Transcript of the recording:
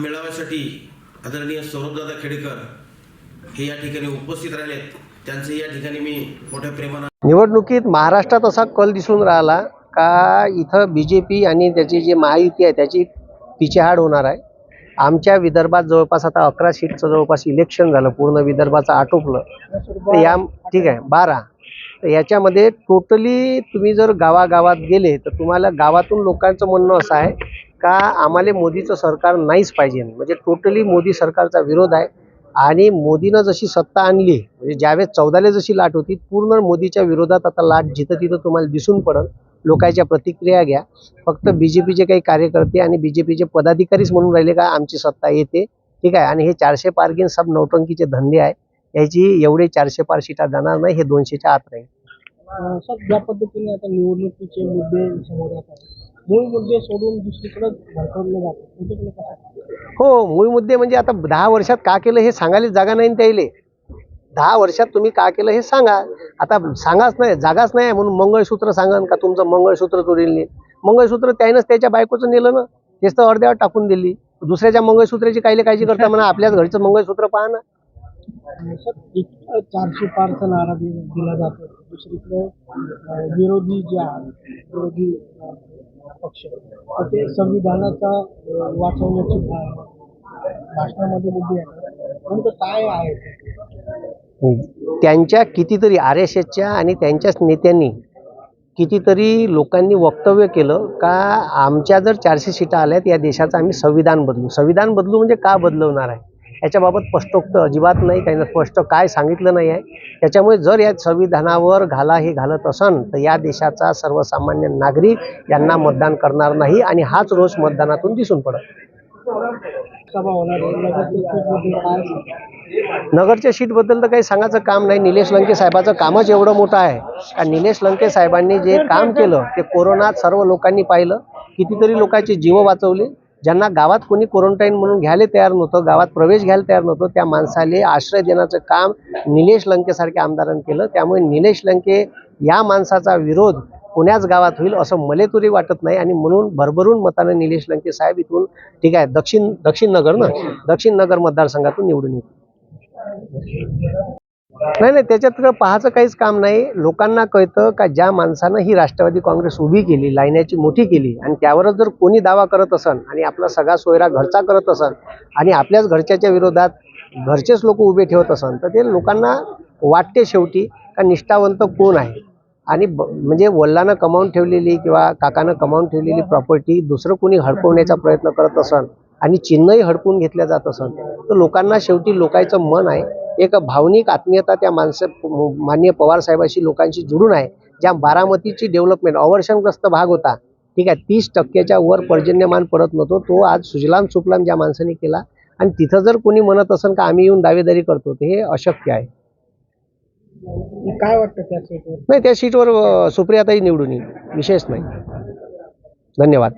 मेळाव्यासाठी आदरणीय सौरभदादा खेडेकर हे या ठिकाणी उपस्थित राहिलेत. त्यांचे या ठिकाणी मी मोठ्या प्रेमानं निवडणुकीत महाराष्ट्रात असा कल दिसून राहिला का इथं बी जे पी आणि त्याची जी महायुती आहे त्याची पिछेहाड होणार आहे. आमच्या विदर्भात जवळपास आता अकरा सीटचं जवळपास इलेक्शन झालं पूर्ण विदर्भाचं आटोपलं तर या ठीक आहे बारा. तर याच्यामध्ये टोटली तुम्ही जर गावागावात गेले तर तुम्हाला गावातून लोकांचं म्हणणं असं आहे का आम्हाला मोदीचं सरकार नाहीच पाहिजे? म्हणजे टोटली मोदी सरकारचा विरोध आहे. आणि मोदीनं जशी सत्ता आणली म्हणजे ज्यावेळेस चौदाला जशी लाट होती पूर्ण मोदीच्या विरोधात आता लाट जिथं तिथं तुम्हाला दिसून पडल. लोकांच्या प्रतिक्रिया घ्या. फक्त बी जे पीचे काही कार्यकर्ते आणि बी जे पीचे पदाधिकारीच म्हणून राहिले का आमची सत्ता येते. ठीक आहे? आणि हे चारशे पारगीन सब नौटंकीचे धंदे आहे. याची एवढे चारशे पार सीटा जाणार नाही हे दोनशेच्या आत राहील. ज्या पद्धतीने आता निवडणुकीचे मुद्दे समोर येत आहेत मूळ मुद्दे सोडून दुसरीकडे भरकवले जातात हो मूळ मुद्दे म्हणजे आता दहा वर्षात का केलं हे सांगायला जागा नाही त्याईले. दहा वर्षात तुम्ही का केलं हे सांगा. आता सांगाच नाही जागाच नाही म्हणून मंगळसूत्र सांगा का तुमचं मंगळसूत्र चोरील नाही. मंगळसूत्र त्यानंच त्याच्या बायकोचं नेलं ना तेच तर अर्ध्यावर टाकून दिली. दुसऱ्याच्या मंगळसूत्राची कायले काळजी करता म्हणा आपल्याच घरचं मंगळसूत्र पहा ना. चारशे पारचा नारा दिला जातो. दुसरीकडे विरोधी जे आहेत विरोधी पक्ष ते संविधानाचा वाचवण्याची भाषणामध्ये मुद्दे आहे. नेमकं काय आहे? त्यांच्या कितीतरी आर एस एसच्या आणि त्यांच्याच नेत्यांनी कितीतरी लोकांनी वक्तव्य केलं का आमच्या जर चारशे सीटा आल्यात या देशाचं आम्ही संविधान बदलू. संविधान बदलू म्हणजे का बदलवणार आहे? याच्याबाबत स्पष्टोक्त अजिबात नाही त्यांना स्पष्ट काय सांगितलं नाही आहे. त्याच्यामुळे जर या संविधानावर घाला हे घालत असन तर या देशाचा सर्वसामान्य नागरिक यांना मतदान करणार नाही आणि हाच रोष मतदानातून दिसून पडत. सभा होणार नगरच्या सीटमध्ये सीटबद्दल तर काही सांगायचं काम नाही. निलेश लंके साहेबाचं कामच एवढं मोठं आहे. आणि निलेश लंके साहेबांनी जे काम केलं ते कोरोनात सर्व लोकांनी पाहिलं. कितीतरी लोकांचे जीव वाचवले. ज्यांना गावात कोणी क्वारंटाईन म्हणून घ्यायला तयार नव्हतं गावात प्रवेश घ्यायला तयार नव्हतं त्या माणसाले आश्रय देण्याचं काम निलेश लंकेसारख्या आमदारांनी केलं. त्यामुळे निलेश लंके या माणसाचा विरोध कोण्याच गावात होईल असं मले तरी वाटत नाही. आणि म्हणून भरभरून मतानं निलेश लंके साहेब इथून ठीक आहे दक्षिण दक्षिण नगर ना दक्षिण नगर मतदारसंघातून निवडून येतील. नाही नाही त्याच्यात पाहायचं काहीच काम नाही. लोकांना कळतं का ज्या माणसानं ही राष्ट्रवादी काँग्रेस उभी केली लाईन्याची मोठी केली आणि त्यावरच जर कोणी दावा करत असन आणि आपला सगळा सोयरा घरचा करत असन आणि आपल्याच घरच्याच्या विरोधात घरचेच लोक उभे ठेवत असन तर ते लोकांना वाटते शेवटी का निष्ठावंत कोण आहे? आणि ब म्हणजे वडिलांना कमावून ठेवलेली किंवा काकानं कमावून ठेवलेली प्रॉपर्टी दुसरं कोणी हडपवण्याचा प्रयत्न करत असन आणि चिन्हही हडपून घेतल्या जात असन तर लोकांना शेवटी लोकांचं मन आहे एक भावनिक आत्मीयता त्या माणसं माननीय पवार साहेबाशी लोकांशी जुळून आहे ज्या बारामतीची डेव्हलपमेंट अवर्षणग्रस्त भाग होता ठीक आहे तीस टक्क्याच्या वर पर्जन्यमान पडत नव्हतो तो आज सुजलाम सुफलाम ज्या माणसाने केला आणि तिथं जर कोणी म्हणत असेल का आम्ही येऊन दावेदारी करतो हे अशक्य आहे. काय वाटतं त्या सीटवर नाही त्या सीटवर सुप्रियाताही सुप्रियाताई निवडून येईल. विशेष नाही. धन्यवाद.